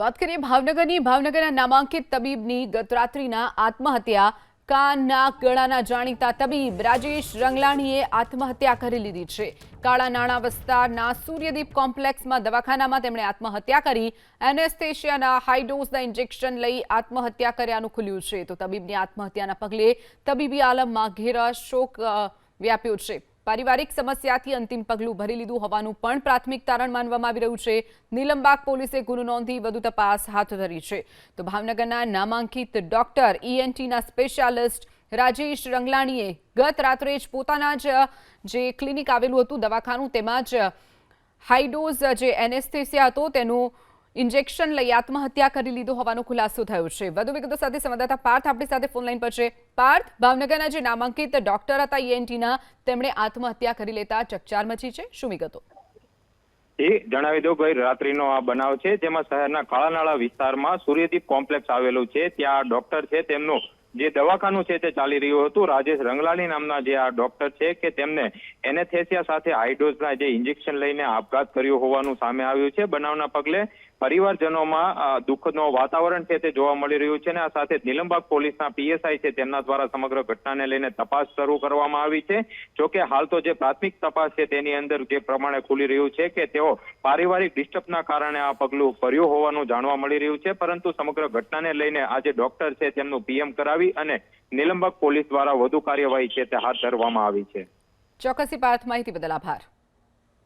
વાત કરીએ ભાવનગરની. ભાવનગરના નામાંકિત તબીબની ગતરાત્રિના આત્મહત્યા કાન નાક ગળાના જાણીતા તબીબ રાજેશ રંગલાણીએ આત્મહત્યા કરી લીધી છે. કાળા નાણા વિસ્તારના સૂર્યદીપ કોમ્પ્લેક્સમાં દવાખાનામાં તેમણે આત્મહત્યા કરી. એનેસ્થેશિયાના હાઈડોઝના ઇન્જેક્શન લઈ આત્મહત્યા કર્યાનું ખુલ્યું છે. તો તબીબની આત્મહત્યાના પગલે તબીબી આલમમાં ઘેરા શોક વ્યાપ્યો છે. પારિવારિક સમસ્યાથી અંતિમ પગલું ભરી લીધું હોવાનું પણ પ્રાથમિક તારણ માનવામાં આવી રહ્યું છે. નીલમબાગ પોલીસે ગુનો નોંધી વધુ તપાસ હાથ ધરી છે. તો ભાવનગરના નામાંકિત ડોક્ટર ઈએનટીના સ્પેશિયાલિસ્ટ રાજેશ રંગલાણીએ ગત રાત્રે જ પોતાના જ, જે ક્લિનિક આવેલું હતું દવાખાનું, તેમાં જ હાઈડોઝ જે એનેસ્થેસિયા હતો, તેનું ઇન્જેક્શન લઈ આત્મહત્યા કરી લીધો હોવાનો ખુલાસો થયો છે. વધુ વિગતો સાથે સંવાદદાતા પાર્થ આપણી સાથે ફોનલાઈન પર છે. પાર્થ, ભાવનગરના જે નામાંકિત ડોક્ટર હતા ઈએનટીના તેમણે આત્મહત્યા કરી લેતા ચકચાર મચી છે. શું વિગતો? એ જણાવી દઉં ભાઈ, રાત્રિનો આ બનાવ છે, જેમાં શહેરના કાળાનાળા વિસ્તારમાં સૂર્યદીપ કોમ્પ્લેક્સ આવેલું છે. ત્યાં ડોક્ટર છે, તેમનું જે દવાખાનું છે, તે ચાલી રહ્યું હતું. રાજેશ રંગલાણી નામના જે આ ડોક્ટર છે, કે તેમને એનેથેસિયા સાથે હાઈડોઝના જે ઇન્જેક્શન લઈને આપઘાત કર્યો હોવાનું સામે આવ્યું છે. બનાવના પગલે પરિવારજનોમાં દુઃખનો વાતાવરણ છે તે જોવા મળી રહ્યું છે અને આ સાથે નિલંબાગ પોલીસના પીએસઆઈ છે તેમના દ્વારા સમગ્ર ઘટનાને લઈને તપાસ શરૂ કરવામાં આવી છે. જોકે હાલ તો જે પ્રાથમિક તપાસ છે તેની અંદર જે પ્રમાણે ખુલી રહ્યું છે કે તેઓ પારિવારિક ડિસ્ટર્બના કારણે આ પગલું ભર્યું હોવાનું જાણવા મળી રહ્યું છે. પરંતુ સમગ્ર ઘટનાને લઈને આજે ડોક્ટર છે તેમનું પીએમ કરાવી અને નિલંબક પોલીસ દ્વારા વધુ કાર્યવાહી છે તે હાથ ધરવામાં આવી છે. ચોક્કસી પાર્થ, માહિતી બદલ આભાર.